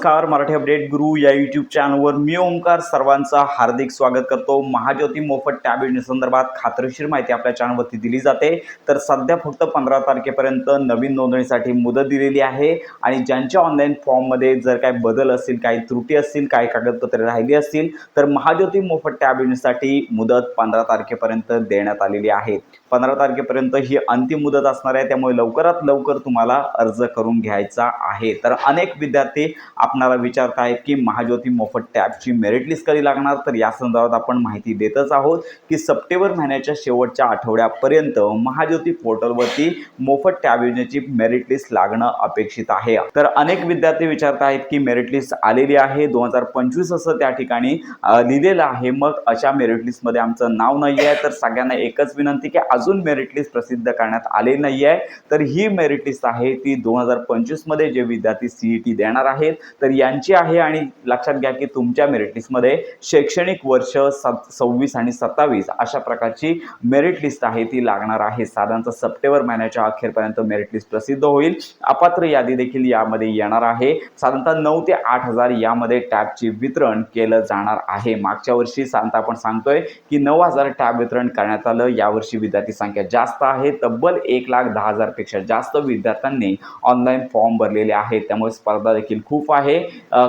नमस्कार मराठी अपडेट गुरु या युट्यूब चॅनलवर मी ओंकार सर्वांचं हार्दिक स्वागत करतो. महाज्योती मोफत टॅब संदर्भात खात्रीशीर माहिती आपल्या चॅनलवरती दिली जाते. तर सध्या फक्त पंधरा तारखेपर्यंत नवीन नोंदणीसाठी मुदत दिलेली आहे आणि ज्यांच्या ऑनलाईन फॉर्ममध्ये जर काही बदल असतील काही त्रुटी असतील काही कागदपत्रे राहिली असतील तर महाज्योती मोफत टॅब योजनेसाठी मुदत पंधरा तारखेपर्यंत देण्यात आलेली आहे. पंधरा तारखेपर्यंत ही अंतिम मुदत असणार आहे. त्यामुळे लवकरात लवकर तुम्हाला अर्ज करून घ्यायचा आहे. तर अनेक विद्यार्थी आपणाला विचारत आहेत की महाज्योती मोफत टॅबची मेरिट लिस्ट कधी लागणार? तर या संदर्भात आपण माहिती देतच आहोत की सप्टेंबर महिन्याच्या शेवटच्या आठवड्यापर्यंत महाज्योती पोर्टलवरती मोफत टॅब योजनेची मेरिट लिस्ट लागणं अपेक्षित आहे. तर अनेक विद्यार्थी विचारत आहेत की मेरिट लिस्ट आलेली आहे दोन हजार पंचवीस असं त्या ठिकाणी लिहिलेलं आहे. मग अशा मेरिट लिस्टमध्ये आमचं नाव नाही आहे तर सगळ्यांना एकच विनंती की अजून मेरिट लिस्ट प्रसिद्ध करण्यात आले नाही आहे तर ही मेरिट लिस्ट आहे ती दोन हजार पंचवीसमध्ये जे विद्यार्थी सी ई टी देणार आहेत. तर यांची आहे आणि लक्षात घ्या की तुमच्या मेरिट लिस्टमध्ये शैक्षणिक वर्ष सत सव्वीस आणि सत्तावीस अशा प्रकारची मेरिट लिस्ट आहे ती लागणार आहे. साधारणतः सप्टेंबर महिन्याच्या अखेरपर्यंत मेरिट लिस्ट प्रसिद्ध होईल. अपात्र यादी देखील यामध्ये येणार आहे. साधारणतः नऊ ते आठ हजार यामध्ये टॅबचे वितरण केलं जाणार आहे. मागच्या वर्षी साधारणतः आपण सांगतोय की नऊ हजार टॅब वितरण करण्यात आलं. यावर्षी विद्यार्थी संख्या जास्त आहे. तब्बल एक लाख दहा हजारपेक्षा जास्त विद्यार्थ्यांनी ऑनलाईन फॉर्म भरलेले आहेत. त्यामुळे स्पर्धा देखील खूप आहे.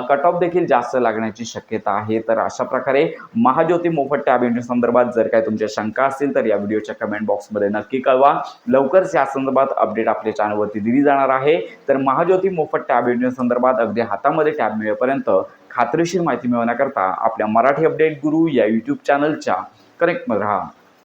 कट ऑफ देखील जास्त लागण्याची शक्यता आहे. तर अशा प्रकारे महाज्योती मोफत टॅब संदर्भात जर काही तुमच्या शंका असतील तर या व्हिडिओच्या कमेंट बॉक्समध्ये नक्की कळवा. लवकरच या संदर्भात अपडेट आपल्या चॅनलवरती दिली जाणार आहे. तर महाज्योती मोफत टॅब संदर्भात अगदी हातामध्ये टॅब मिळेपर्यंत खात्रीशीर माहिती मिळवण्याकरता आपल्या मराठी अपडेट गुरु या यूट्यूब चॅनलच्या कनेक्टमध्ये राहा.